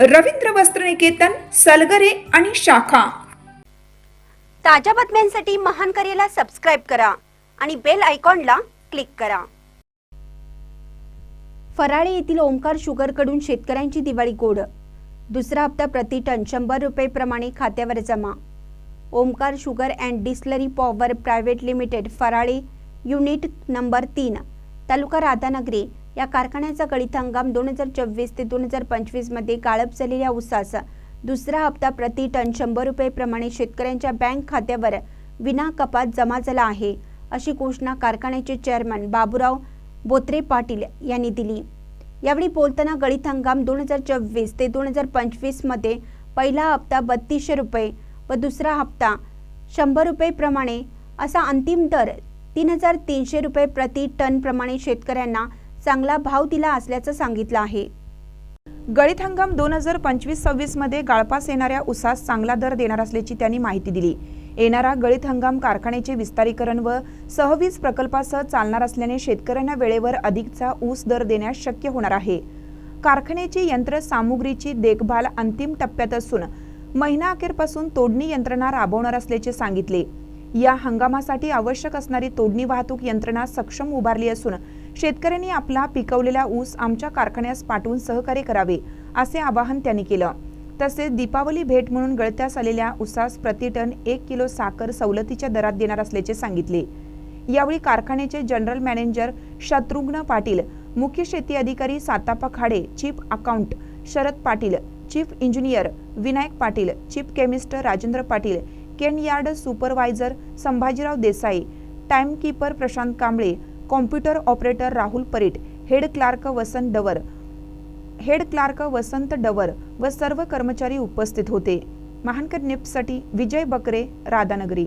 रवींद्र वस्त्रनिकेतन सलगरे आणि शाखा. ताज्या बातम्यांसाठी महान करेला सबस्क्राईब करा आणि बेल आयकॉनला क्लिक करा. फराळे येथील ओमकार शुगरकडून शेतकऱ्यांची दिवाळी गोड. दुसरा हप्ता प्रति टन शंभर रुपये प्रमाणे खात्यावर जमा. Omkar Sugar and Distillery Power Private Limited Farale unit number तीन तालुका राधानगरी या कारखान्याचा गळीत हंगाम दोन हजार चोवीस ते दोन हजार पंचवीसमध्ये गाळप झालेल्या उसाचा दुसरा हप्ता प्रति टन शंभर रुपये प्रमाणे शेतकऱ्यांच्या बँक खात्यावर विना कपात जमा झाला आहे अशी घोषणा कारखान्याचे चेअरमन बाबूराव बोत्रे पाटील यांनी दिली. यावेळी बोलताना गळीत हंगाम दोन हजार चोवीस ते दोन हजार पंचवीसमध्ये पहिला हप्ता बत्तीसशे रुपये व दुसरा हप्ता शंभर रुपये प्रमाणे असा अंतिम दर तीन हजार तीनशे रुपये प्रति टन प्रमाणे शेतकऱ्यांना चांगला भाव दिला असल्याचं सांगितलं आहे. गळीत हंगाम दोन हजार पंचवीस सव्वीसमध्ये गाळपास येणाऱ्या उसास चांगला दर देणार असल्याची त्यांनी माहिती दिली. येणारा गळीत हंगाम कारखान्याचे विस्तारीकरण व सहवीज प्रकल्पासह चालणार असल्याने शेतकऱ्यांना वेळेवर अधिकचा ऊस दर देण्यास शक्य होणार आहे. कारखान्याची यंत्र सामुग्रीची देखभाल अंतिम टप्प्यात असून महिना अखेरपासून तोडणी यंत्रणा राबवणार असल्याचे सांगितले. या हंगामासाठी आवश्यक असणारी तोडणी वाहतूक यंत्रणा सक्षम उभारली असून शेतकऱ्यांनी आपला पिकवलेला ऊस आमच्या कारखान्यास पाठवून सहकार्य करावे असे आवाहन त्यांनी केलं. तसेच दीपावली भेट म्हणून गळत्यास आलेल्या ऊसास प्रतिटन एक किलो साखर सवलतीच्या दरात देणार असल्याचे सांगितले. यावेळी कारखान्याचे जनरल मॅनेजर शत्रुघ्न पाटील मुख्य शेती अधिकारी Satapa Khade chief account Sharad Patil chief engineer Vinayak Patil chief chemist Rajendra Patil cane yard supervisor Sambhajirao Desai timekeeper Prashant Kamble computer operator Rahul Parit head clerk Vasant Dawar head clerk Vasant Dawar व सर्व कर्मचारी उपस्थित होते. महानकर निप्ससाठी विजय बकरे राधानगरी.